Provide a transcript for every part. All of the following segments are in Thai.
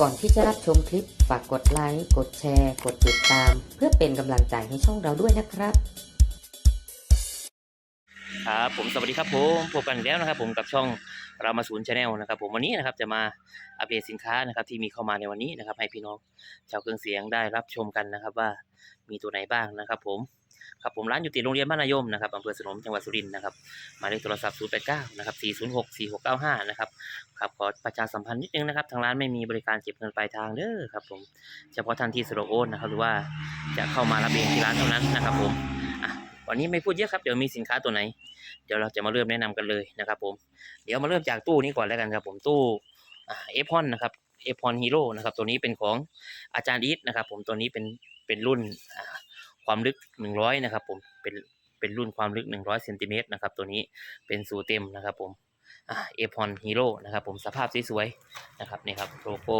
ก่อนที่จะรับชมคลิป ฝากกดไลค์ กดแชร์ กดติดตาม เพื่อเป็นกำลังใจให้ช่องเราด้วยนะครับ ครับผมสวัสดีครับผมพบกันอีกแล้วนะครับ ผมกับช่องเรามาศูนย์ชาแนลนะครับ ผมวันนี้นะครับจะมาอัปเดตสินค้านะครับ ที่มีเข้ามาในวันนี้นะครับ ให้พี่น้องชาวเครื่องเสียงได้รับชมกันนะครับ ว่ามีตัวไหนบ้างนะครับ ผม ครับผมร้านอยู่ติดโรงเรียนบ้านนายมนะครับอำเภอสนมจังหวัดสุรินทร์นะครับหมายเลขโทรศัพท์ 089 นะครับ 406 4695 นะครับครับขอประชาสัมพันธ์นิดนึงนะครับทางร้านไม่มีบริการเก็บเงินปลายทางเด้อครับผมเฉพาะท่านที่สะดวกโอนนะครับหรือว่าจะเข้ามารับเองที่ร้านเท่านั้นนะครับผมอะวันนี้ไม่พูดเยอะครับเดี๋ยวมีสินค้าตัวไหน เดี๋ยวเราจะมาเริ่มแนะนำกันเลยนะครับผมเดี๋ยวมาเริ่มจากตู้นี้ก่อนแล้วกันครับผมตู้เอฟพอนนะครับเอฟพอนฮีโร่นะครับตัวนี้เป็นของอาจารย์อีทนะครับผมตัวนี้เป็นเป็นรุ่นอ่า ความลึก 100 นะครับ ผมเป็นเป็นรุ่นความลึก 100เซนติเมตรนะครับ ตัวนี้เป็นสูเต็มนะครับ ผมเอพอนฮีโร่นะครับ ผมสภาพสวยๆนะครับนี่ครับโลโก้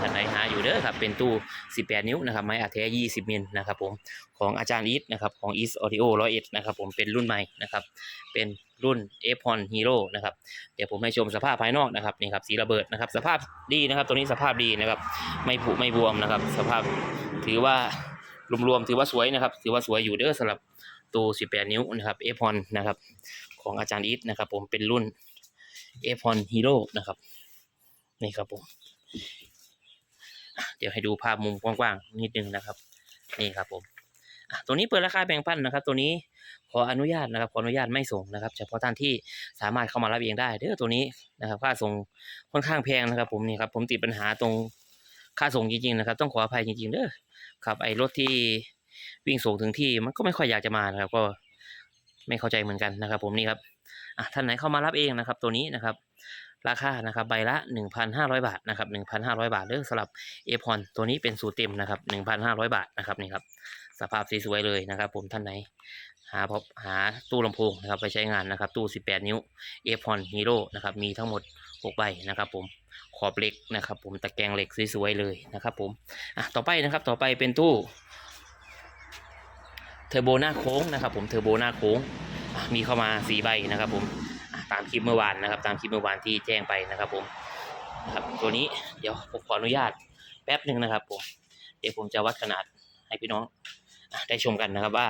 ท่านใดหาอยู่เด้อครับเป็นตู้ 18 นิ้วนะครับไม้อัดแท้20มิลนะครับผมของอาจารย์อีทนะครับของ East Audio 101นะครับผมเป็นรุ่นใหม่นะครับเป็นรุ่น f อ Hero นะครับเดี๋ยวผมให้ชมสภาพภายนอกนะครับนี่ครับสีระเบิดนะครับสภาพดีนะครับตัวนี้สภาพดีนะครับไม่ผุไม่บวมนะครับสภาพถือว่ารวมๆถือว่าสวยนะครับถือว่าสวยอยู่เด้อสำหรับตัว18 นิ้วนะครับ f อนนะครับของอาจารย์อีทนะครับผมเป็นรุ่น f อ Hero นะครับนี่ครับผม เดี๋ยวให้ดูภาพมุมกว้างๆนิดนึงนะครับ นี่ครับผมตัวนี้เปิดราคาแบ่งปันนะครับ ตัวนี้ขออนุญาตนะครับขออนุญาตไม่ส่งนะครับ เฉพาะท่านที่สามารถเข้ามารับเองได้เด้อตัวนี้นะครับค่าส่งค่อนข้างแพงนะครับ ผมนี่ครับผมติดปัญหาตรงค่าส่งจริงๆนะครับ ต้องขออภัยจริงๆเด้อครับไอ้รถที่วิ่งส่งถึงที่มันก็ไม่ค่อยอยากจะมานะครับ ก็ไม่เข้าใจเหมือนกันนะครับ ผมนี่ครับอะท่านไหนเข้ามารับเองนะครับ ตัวนี้นะครับ ราคานะครับใบละ 1,500 บาทนะครับ1,500 บาทเด้อสำหรับเอพอนตัวนี้เป็นสูตรเต็มนะครับ1,500 บาทนะครับนี่ครับสภาพสวยๆเลยนะครับ ผมท่านไหนหาพบหาตู้ลำโพงนะครับไปใช้งานนะครับตู้ 18 นิ้ว a p o n Hero นะครับมีทั้งหมด 6 ใบนะครับผมขอบเหล็กนะครับ ผมตะแกรงเหล็กสวยๆเลยนะครับ ผมอะต่อไปนะครับต่อไปเป็นตู้เทอร์โบหน้าโค้งนะครับ ผมเทอร์โบหน้าโค้งมีเข้ามา 4 ใบนะครับผม ตามคลิปเมื่อวานนะครับ ตามคลิปเมื่อวานที่แจ้งไปนะครับผมนะครับตัวนี้เดี๋ยวผมขออนุญาตแป๊บหนึ่งนะครับผมเดี๋ยวผมจะวัดขนาดให้พี่น้องได้ชมกันนะครับว่า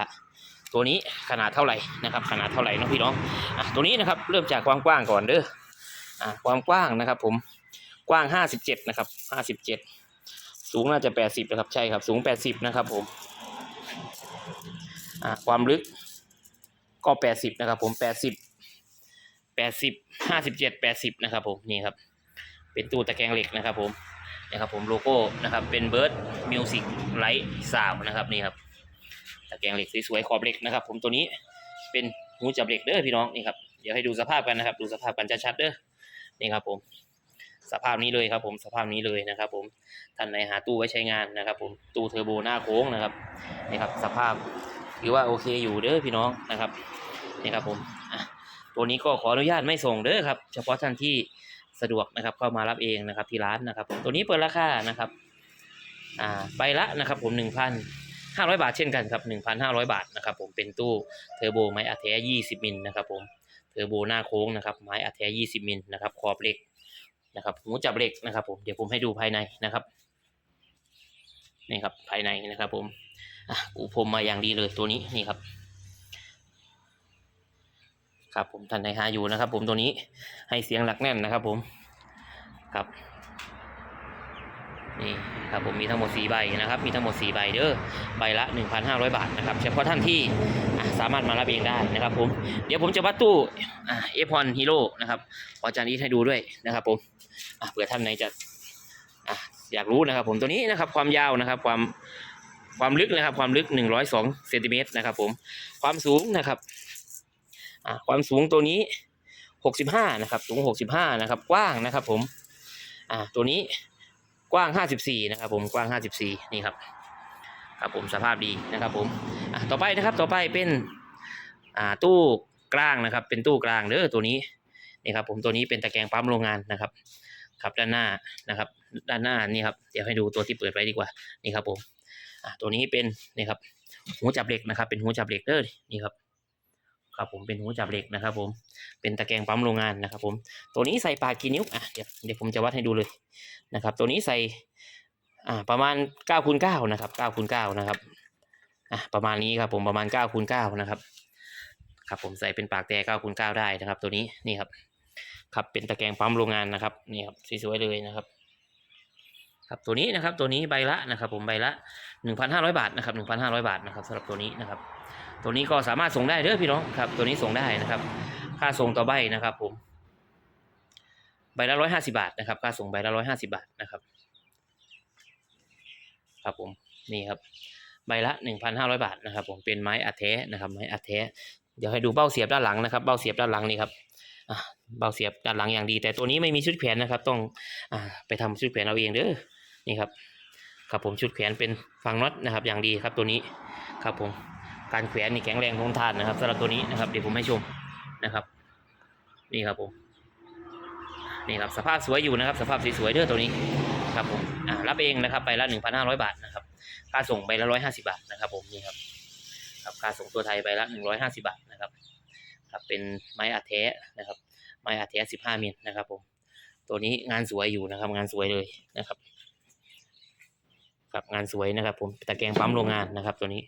ตัวนี้ขนาดเท่าไหร่นะครับ ขนาดเท่าไหร่เนาะพี่น้องอตัวนี้นะครับเริ่มจากความกว้างก่อนเด้ออความกว้างนะครับ ผมกว้างห้าสิบเจ็ดนะครับห้าสิบเจ็ดสูงน่าจะแปดสิบนะครับ ใช่ครับ สูงแปดสิบนะครับผมความลึกก็แปดสิบนะครับ ผมแปดสิบ แปดสิบห้าสิบเจ็ดแปดสิบนะครับผมนี่ครับ เป็นตู้ตะแกรงเหล็กนะครับผมนะครับผมโลโก้นะครับเป็นเบิร์ดมิวสิกไลท์ซาวนะครับนี่ครับตะแกรงเหล็กสวยๆขอบเหล็กนะครับ ผมตัวนี้เป็นหูจับเหล็กเด้อพี่น้องนี่ครับเดี๋ยวให้ดูสภาพกันนะครับ ดูสภาพกันชัดๆเด้อนี่ครับผมสภาพนี้เลยครับผมสภาพนี้เลยนะครับ ผมท่านไหนหาตู้ไว้ใช้งานนะครับ ผมตู้เทอร์โบหน้าโค้งนะครับนี่ครับ สภาพถือว่าโอเคอยู่เด้อพี่น้องนะครับนี่ครับผมอะ ตัวนี้ก็ขออนุญาตไม่ส่งเด้อครับ เฉพาะท่านที่สะดวกนะครับ เข้ามารับเองนะครับที่ร้านนะครับ ตัวนี้เปิดราคานะครับอ่าใบละนะครับผมหนึ่งพันห้าร้อยบาทเช่นกันครับหนึ่งพันห้าร้อยบาทนะครับผมเป็นตู้เทอร์โบไม้อัดแท้ยี่สิบมิลนะครับผมเทอร์โบหน้าโค้งนะครับไม้อัดแท้ยี่สิบมิลนะครับขอบเหล็กนะครับหูจับเหล็กนะครับ ผมเดี๋ยวผมให้ดูภายในนะครับนี่ครับภายในนะครับ ผมอะปูพรมมาอย่างดีเลยตัวนี้นี่ครับ ครับผมท่านใดหาอยู่นะครับผมตัวนี้ให้เสียงหลักแน่นนะครับผมครับนี่ครับผมมีทั้งหมด 4 ใบนะครับมีทั้งหมด 4 ใบเด้อใบละ 1,500 บาทนะครับเฉพาะท่านที่สามารถมารับเองได้นะครับผมเดี๋ยวผมจะวัดตู้เอฟอนฮีโร่นะครับออาจารย์นี้ให้ดูด้วยนะครับผมเผื่อท่านไหนจะออยากรู้นะครับผมตัวนี้นะครับความยาวนะครับความความลึกนะครับความลึก 102เซนติเมตรนะครับผมความสูงนะครับ ความสูงตัวนี้หกสิบห้านะครับ สูงหกสิบห้านะครับ กว้างนะครับ ผมตัวนี้กว้างห้าสิบสี่นะครับ ผมกว้างห้าสิบสี่นี่ครับ ครับผมสภาพดีนะครับ ผมต่อไปนะครับต่อไปเป็นตู้กลางนะครับ เป็นตู้กลางเด้อตัวนี้นี่ครับ ผมตัวนี้เป็นตะแกรงปั๊มโรงงานนะครับครับด้านหน้านะครับ ด้านหน้านี่ครับเดี๋ยวให้ดูตัวที่เปิดไว้ดีกว่านี่ครับผมตัวนี้เป็นนี่ครับหูจับเหล็กนะครับ เป็นหูจับเหล็กเด้อนี่ครับ ครับผมเป็นหูจับเหล็กนะครับ ผมเป็นตะแกรงปั๊มโรงงานนะครับ ผมตัวนี้ใส่ปากกี่นิ้วอะเดี๋ยวเดี๋ยวผมจะวัดให้ดูเลยนะครับ ตัวนี้ใส่อ่าประมาณ9คูณ9นะครับ9คูณ9นะครับอะประมาณนี้ครับ ผมประมาณ9คูณ9นะครับครับผมใส่เป็นปากแต่9คูณ9ได้นะครับ ตัวนี้นี่ครับครับเป็นตะแกรงปั๊มโรงงานนะครับนี่ครับสวยๆเลยนะครับครับตัวนี้นะครับตัวนี้ใบละนะครับ ผมใบละ 1,500 บาทนะครับ1,500 บาทนะครับสำหรับตัวนี้นะครับ ตัวนี้ก็สามารถส่งได้เด้อพี่น้องครับ ตัวนี้ส่งได้นะครับ ค่าส่งต่อใบนะครับ ผม ใบละร้อยห้าสิบาทนะครับ ค่าส่งใบละร้อยห้าสิบาทนะครับ ครับผมนี่ครับ ใบละหนึ่งพันห้าร้อยบาทนะครับ ผมเป็นไม้อัดแท้นะครับ ไม้อัดแท้เดี๋ยวให้ดูเบ้าเสียบด้านหลังนะครับ เบ้าเสียบด้านหลังนี่ครับเบ้าเสียบด้านหลังอย่างดี แต่ตัวนี้ไม่มีชุดแขวนนะครับ ต้องอไปทำชุดแขวนเอาเองเด้อนี่ครับครับผมชุดแขวนเป็นฝั่งน็อตนะครับ อย่างดีครับตัวนี้ครับผม การแขวนนี่แข็งแรงทนทานนะครับสำหรับตัวนี้นะครับเดี๋ยวผมให้ชมนะครับ นี่ครับผมนี่ครับสภาพสวยอยู่นะครับ สภาพสวยๆเด้อตัวนี้ครับผมรับเองนะครับไปละหนึ่งพันห้าร้อยบาทนะครับค่าส่งไปละร้อยห้าสิบาทนะครับผมนี่ครับครับค่าส่งตัวไทยไปละหนึ่งร้อยห้าสิบาทนะครับครับเป็นไม้อัดแท้นะครับ ไม้อัดแท้สิบห้ามิลนะครับผมตัวนี้งานสวยอยู่นะครับ งานสวยเลยนะครับ ครับงานสวยนะครับ ผมตะแกรงปั๊มโรงงานนะครับ ตัวนี้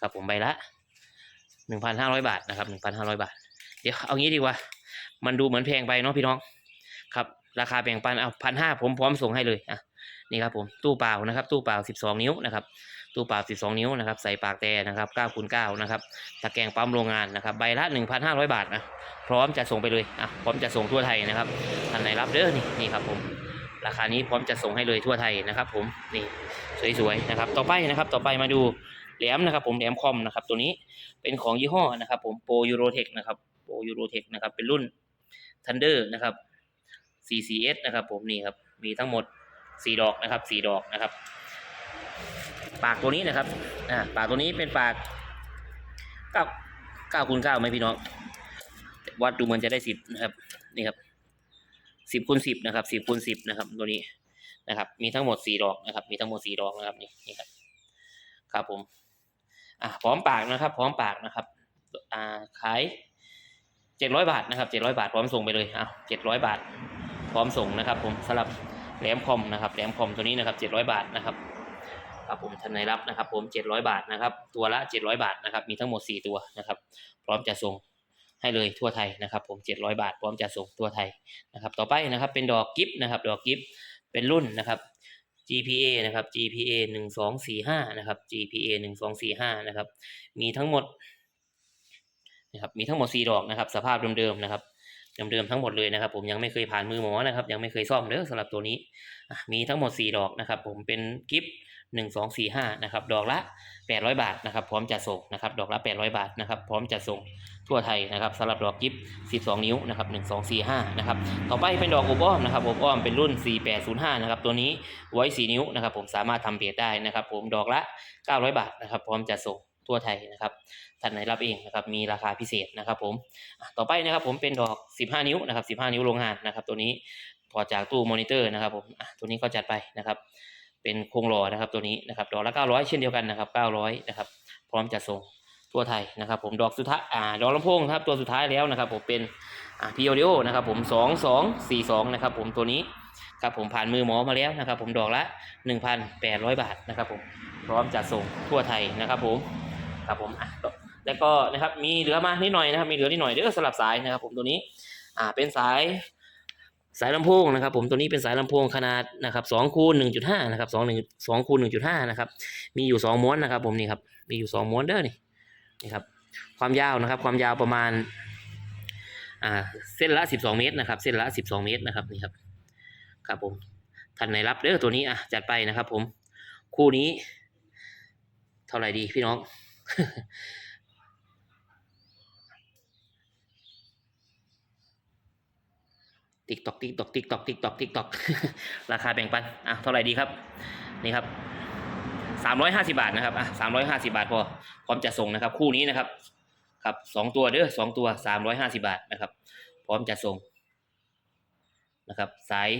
ครับผมใบละหนึ่งพันห้าร้อยบาทนะครับหนึ่งพันห้าร้อยบาท เดี๋ยวเอางี้ดีกว่า มันดูเหมือนแพงไปเนาะพี่น้องครับ ราคาแบ่งปันเอาพันห้าผมพร้อมส่งให้เลยอะนี่ครับผมตู้เปล่านะครับ ตู้เปล่าสิบสองนิ้วนะครับตู้เปล่าสิบสองนิ้วนะครับใส่ปากแต่นะครับเก้าคูณเก้านะครับตะแกรงปั๊มโรงงานนะครับใบละหนึ่งพันห้าร้อยบาทนะพร้อมจะส่งไปเลยอะพร้อมจะส่งทั่วไทยนะครับท่านไหนรับเด้อนี่นี่ครับผม ราคานี้พร้อมจะส่งให้เลยทั่วไทยนะครับผมนี่สวยๆนะครับต่อไปนะครับต่อไปมาดูแหลมนะครับผมแหลมคอมนะครับตัวนี้เป็นของยี่ห้อนะครับผมโปรยูโรเทคนะครับโปรยูโรเทคนะครับเป็นรุ่น Thunder นะครับ CCS นะครับผมนี่ครับมีทั้งหมดสี่ดอกนะครับสี่ดอกนะครับ ปากตัวนี้นะครับอ่าปากตัวนี้เป็นปากเก้าเก้าคูณเก้าไหมพี่น้องวัดดูเหมันจะได้สิบนะครับนี่ครับ สิบคูณสิบนะครับสิบคูณสิบนะครับตัวนี้นะครับ มีทั้งหมดสี่ดอกนะครับ มีทั้งหมดสี่ดอกนะครับนี่นี่ครับครับผมอะพร้อมปากนะครับ พร้อมปากนะครับอ่าขายเจ็ดร้อยบาทนะครับเจ็ดร้อยบาทพร้อมส่งไปเลยอะเจ็ดร้อยบาท พร้อมส่งนะครับ ผมสำหรับแหลมคอมนะครับแหลมคอมตัวนี้นะครับเจ็ดร้อยบาทนะครับครับผมท่านไหนรับนะครับ ผมเจ็ดร้อยบาทนะครับ ตัวละเจ็ดร้อยบาทนะครับ มีทั้งหมดสี่ตัวนะครับ พร้อมจะส่ง ให้เลยทั่วไทยนะครับผมเจ็ดร้อยบาทพร้อมจะส่งทั่วไทยนะครับต่อไปนะครับเป็นดอกกิฟต์นะครับดอกกิฟต์เป็นรุ่นนะครับ GPA นะครับ GPA หนึ่งสองสี่ห้านะครับ GPA หนึ่งสองสี่ห้านะครับมีทั้งหมดนะครับมีทั้งหมดสี่ดอกนะครับ สภาพเดิมๆนะครับเดิมๆทั้งหมดเลยนะครับ ผมยังไม่เคยผ่านมือหมอนะครับ ยังไม่เคยซ่อมเด้อสำหรับตัวนี้มีทั้งหมดสี่ดอกนะครับ ผมเป็นกิฟต์ หนึ่งสองสี่ห้านะครับดอกละแปดร้อยบาทนะครับพร้อมจะส่งนะครับดอกละแปดร้อยบาทนะครับพร้อมจะส่งทั่วไทยนะครับสำหรับดอกกิฟต์สิบสองนิ้วนะครับหนึ่งสองสี่ห้านะครับต่อไปเป็นดอกโอบอ้อมนะครับโอบอ้อมเป็นรุ่น 4805นะครับตัวนี้ไว้ 4 นิ้วนะครับผมสามารถทำเพจได้นะครับผมดอกละ 900 บาทนะครับพร้อมจะส่งทั่วไทยนะครับท่านไหนรับเองนะครับ มีราคาพิเศษนะครับผม ต่อไปนะครับผมเป็นดอก 15 นิ้วนะครับ 15 นิ้วโรงงานนะครับ ตัวนี้ถอดจากตู้มอนิเตอร์นะครับผมตัวนี้ก็จัดไปนะครับ เป็นโครงหล่อนะครับตัวนี้นะครับดอกละ 900 เช่นเดียวกันนะครับ 900 นะครับ พร้อมจะส่งทั่วไทยนะครับ ผมดอกสุดท้ายอ่าดอกลำโพงครับตัวสุดท้ายแล้วนะครับ ผมเป็นอ่าพีโอเดิโอนะครับ ผมสองสองสี่สองนะครับ ผมตัวนี้ครับผมผ่านมือหมอมาแล้วนะครับ ผมดอกละหนึ่งพันแปดร้อยบาทนะครับผมพร้อมจัดส่งทั่วไทยนะครับ ผมครับผมอะแล้วก็นะครับมีเหลือมานิดหน่อยนะครับมีเหลือนิดหน่อยเด้อสลับสายนะครับ ผมตัวนี้อ่าเป็นสาย สายลำโพงนะครับ ผมตัวนี้เป็นสายลำโพงขนาดนะครับสองคูณหนึ่งจุดห้านะครับสองหนึ่งสองคูณหนึ่งจุดห้านะครับ มีอยู่สองม้วนนะครับ ผมนี่ครับ มีอยู่สองม้วนเด้อนี่นี่ครับ ความยาวนะครับ ความยาวประมาณ อ่า เส้นละสิบสองเมตรนะครับ เส้นละสิบสองเมตรนะครับนี่ครับ ครับผมท่านไหนรับเด้อตัวนี้อะจัดไปนะครับ ผม คู่นี้ เท่าไหร่ดีพี่น้อง ติ๊กตอกติ๊กตอกติ๊กตอกติ๊กตอกติ๊กตอกราคาแบ่งปันอะเท่าไหร่ดีครับ นี่ครับสามร้อยห้าสิบาทนะครับอะสามร้อยห้าสิบาทพอพร้อมจะส่งนะครับ คู่นี้นะครับ ครับสองตัวเด้อสองตัวสามร้อยห้าสิบาทนะครับ พร้อมจะส่งนะครับ สาย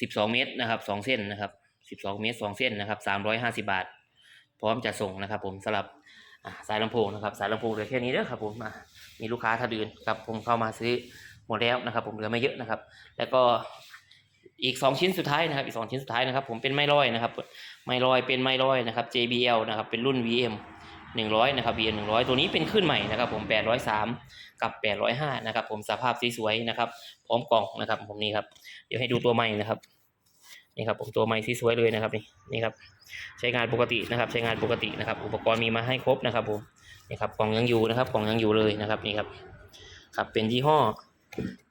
สิบสองเมตรนะครับสองเส้นนะครับสิบสองเมตรสองเส้นนะครับสามร้อยห้าสิบาท พร้อมจะส่งนะครับ ผมสำหรับสายลำโพงนะครับ สายลำโพงเหลือแค่นี้เด้อครับ ผมมีลูกค้าท่านอื่นครับผมเข้ามาซื้อ หมดแล้วนะครับ ผมเหลือไม่เยอะนะครับ แล้วก็อีกสองชิ้นสุดท้ายนะครับ อีกสองชิ้นสุดท้ายนะครับ ผมเป็นไม้ลอยนะครับ ไม้ลอยเป็นไม้ลอยนะครับ JBL นะครับ เป็นรุ่น VM 100 นะครับ VM 100 ตัวนี้เป็นขึ้นใหม่นะครับ ผม 803 กับ 805 นะครับ ผมสภาพสวยๆนะครับ พร้อมกล่องนะครับ ผมนี่ครับ เดี๋ยวให้ดูตัวใหม่นะครับ นี่ครับผมตัวใหม่สวยๆเลยนะครับนี่ นี่ครับ ใช้งานปกตินะครับ ใช้งานปกตินะครับ อุปกรณ์มีมาให้ครบนะครับผม นี่ครับ กล่องยังอยู่นะครับ กล่องยังอยู่เลยนะครับ นี่ครับ ครับ เป็นยี่ห้อ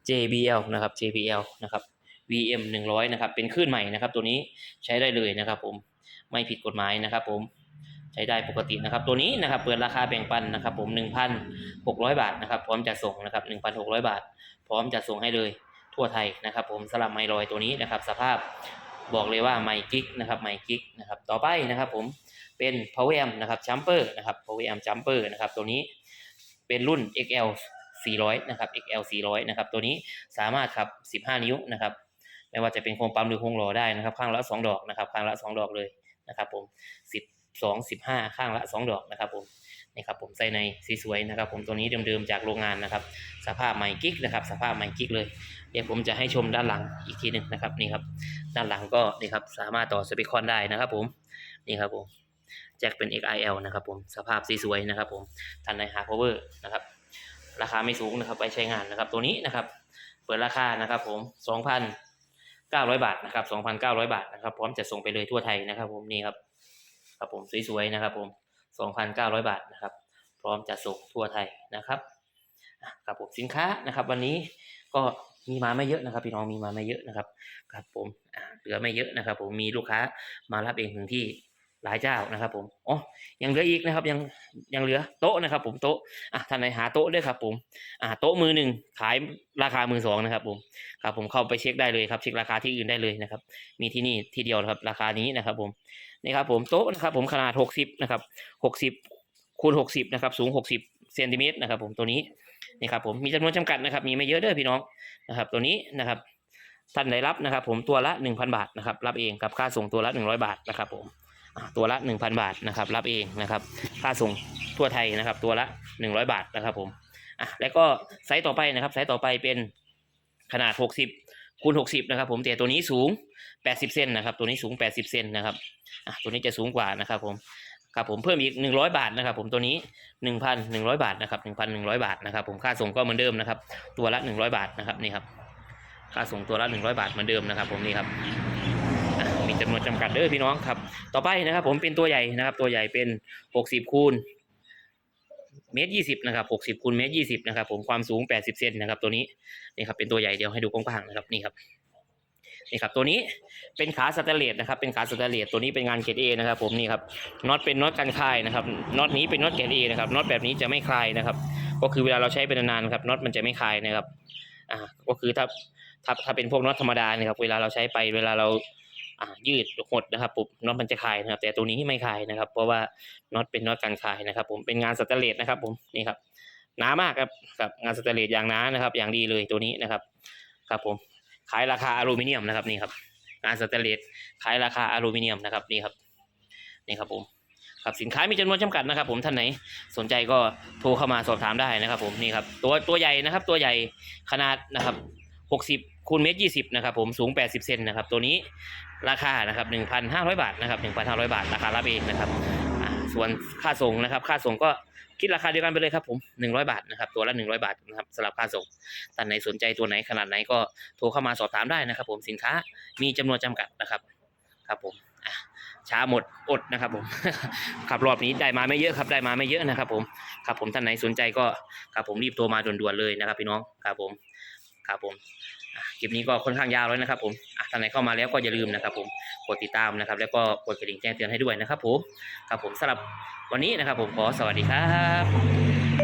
JBL นะครับ JBL นะครับ VM 100นะครับ เป็นคลื่นใหม่นะครับ ตัวนี้ใช้ได้เลยนะครับ ผม ไม่ผิดกฎหมายนะครับ ผม ใช้ได้ปกตินะครับ ตัวนี้นะครับ เปิดราคาแบ่งปันนะครับ ผม 1,600 บาทนะครับ พร้อมจัดส่งนะครับ 1,600 บาท พร้อมจัดส่งให้เลยทั่วไทยนะครับ ผมสลับไมลอยตัวนี้นะครับ สภาพบอกเลยว่าไมกิกนะครับไมกิกนะครับ ต่อไปนะครับ ผม เป็น Power Amp นะครับ Jumper นะครับ Power Amp Jumper นะครับ ตัวนี้เป็นรุ่น XL 400 นะครับ XL 400 นะครับ ตัวนี้สามารถขับ 15 นิ้วนะครับ ไม่ว่าจะเป็นโครงปั๊มหรือโครงหล่อได้นะครับ ข้างละ 2 ดอกนะครับ ข้างละ 2 ดอกเลยนะครับผม 12 15 ข้างละ 2 ดอกนะครับผมนี่ครับผมใส่ในสีสวยนะครับ ผมตัวนี้เดิมๆจากโรงงานนะครับ สภาพใหม่กิ๊กนะครับ สภาพใหม่กิ๊กเลย เดี๋ยวผมจะให้ชมด้านหลังอีกทีหนึ่งนะครับนี่ครับ ด้านหลังก็นี่ครับสามารถต่อสปีคอนได้นะครับ ผมนี่ครับผมแจ็คเป็น XIL นะครับผมสภาพสีสวยนะครับ ผมทันใน hard power นะครับ ราคาไม่สูงนะครับไปใช้งานนะครับตัวนี้นะครับ เปิดราคานะครับผม2,900บาทนะครับ2,900บาทนะครับพร้อมจะส่งไปเลยทั่วไทยนะครับ ผมนี่ครับครับผมสวยๆนะครับผม2,900บาทนะครับ พร้อมจะส่งทั่วไทยนะครับครับผมสินค้านะครับ วันนี้ก็มีมาไม่เยอะนะครับ พี่น้องมีมาไม่เยอะนะครับ ครับผมเหลือไม่เยอะนะครับ ผมมีลูกค้ามารับเองถึงที่ หลายเจ้านะครับผมอ๋อยังเหลืออีกนะครับยังยังเหลือโต๊ะนะครับ ผมโต๊ะอะท่านไหนหาโต๊ะด้วยครับ ผมอ่าโต๊ะมือหนึ่งขายราคามือสองนะครับ ผมครับผมเข้าไปเช็คได้เลยครับ เช็คราคาที่อื่นได้เลยนะครับ มีที่นี่ที่เดียวครับ ราคานี้นะครับ ผมนี่ครับ ผมโต๊ะนะครับ ผมขนาดหกสิบนะครับหกสิบคูณหกสิบนะครับสูงหกสิบเซนติเมตรนะครับ ผมตัวนี้นี่ครับผมมีจำนวนจำกัดนะครับ มีไม่เยอะเด้อพี่น้องนะครับ ตัวนี้นะครับท่านได้รับนะครับ ผมตัวละ 1,000 บาทนะครับ รับเองกับค่าส่งตัวละ 100 บาทนะครับผม ตัวละ 1,000 บาทนะครับรับเองนะครับค่าส่งทั่วไทยนะครับ ตัวละ 100 บาทนะครับผมอะแล้วก็ไซส์ต่อไปนะครับไซส์ต่อไปเป็นขนาด 60คูณ60นะครับผมแต่ตัวนี้สูง 80 เซนนะครับตัวนี้สูง 80 เซนนะครับอะตัวนี้จะสูงกว่านะครับผมครับผมเพิ่มอีก 100 บาทนะครับผมตัวนี้ 1,100 บาทนะครับ1,100 บาทนะครับผมค่าส่งก็เหมือนเดิมนะครับตัวละ 100 บาทนะครับนี่ครับค่าส่งตัวละ 100 บาทเหมือนเดิมนะครับผมนี่ครับ จำนวนจำกัดเด้อพี่น้องครับ ต่อไปนะครับ ผมเป็นตัวใหญ่นะครับ ตัวใหญ่เป็น 60 คูณเมตรยี่สิบนะครับ60คูณเมตรยี่สิบนะครับ ผมความสูง80เซนนะครับ ตัวนี้นี่ครับเป็นตัวใหญ่เดี๋ยวให้ดูกว้างๆนะครับนี่ครับนี่ครับ ตัวนี้เป็นขาสแตนเลสนะครับ เป็นขาสแตนเลสตัวนี้เป็นงานเกรดเอนะครับ ผมนี่ครับน็อตเป็นน็อตกันคลายนะครับน็อตนี้เป็นน็อตเกรดเอนะครับน็อตแบบนี้จะไม่คลายนะครับ ก็คือเวลาเราใช้เป็นนานๆครับน็อตมันจะไม่คลายนะครับอ่าก็คือถ้าถ้าถ้าเป็นพวกน็อตธรรมดานี่ยครับ เวลาเราใช้ไปเวลาเรา ยืดหดนะครับปุ๊บน็อตมันจะคลายนะครับ แต่ตัวนี้ไม่คลายนะครับ เพราะว่าน็อตเป็นน็อตกันคลายนะครับ ผมเป็นงานสแตนเลสนะครับ ผมนี่ครับหนามากครับครับงานสแตนเลสอย่างหนานะครับ อย่างดีเลยตัวนี้นะครับ ครับผมขายราคาอลูมิเนียมนะครับนี่ครับ งานสแตนเลสขายราคาอลูมิเนียมนะครับนี่ครับนี่ครับผมครับสินค้ามีจำนวนจำกัดนะครับ ผมท่านไหนสนใจก็โทรเข้ามาสอบถามได้นะครับ ผมนี่ครับตัวตัวใหญ่นะครับ ตัวใหญ่ขนาดนะครับ 60คูณเมตร20นะครับ ผมสูง 80เซนนะครับ ตัวนี้ ราคานะครับ1,500 บาทนะครับ1,500 บาทราคารับเองนะครับส่วนค่าส่งนะครับ ค่าส่งก็คิดราคาเดียวกันไปเลยครับผม100 บาทนะครับตัวละ 100 บาทนะครับสำหรับค่าส่งท่านไหนสนใจตัวไหนขนาดไหนก็โทรเข้ามาสอบถามได้นะครับ ผมสินค้ามีจำนวนจำกัดนะครับครับผมช้าหมดอดนะครับผมขับรอบนี้ได้มาไม่เยอะครับได้มาไม่เยอะนะครับ ผมครับผมท่านไหนสนใจก็ครับผมรีบโทรมาด่วนๆเลยนะครับพี่น้องครับผม ครับผมคลิปนี้ก็ค่อนข้างยาวแล้วนะครับผมท่านไหนเข้ามาแล้วก็อย่าลืมนะครับ ผมกดติดตามนะครับ แล้วก็กดกระดิ่งแจ้งเตือนให้ด้วยนะครับผมครับผมสำหรับวันนี้นะครับ ผมขอสวัสดีครับ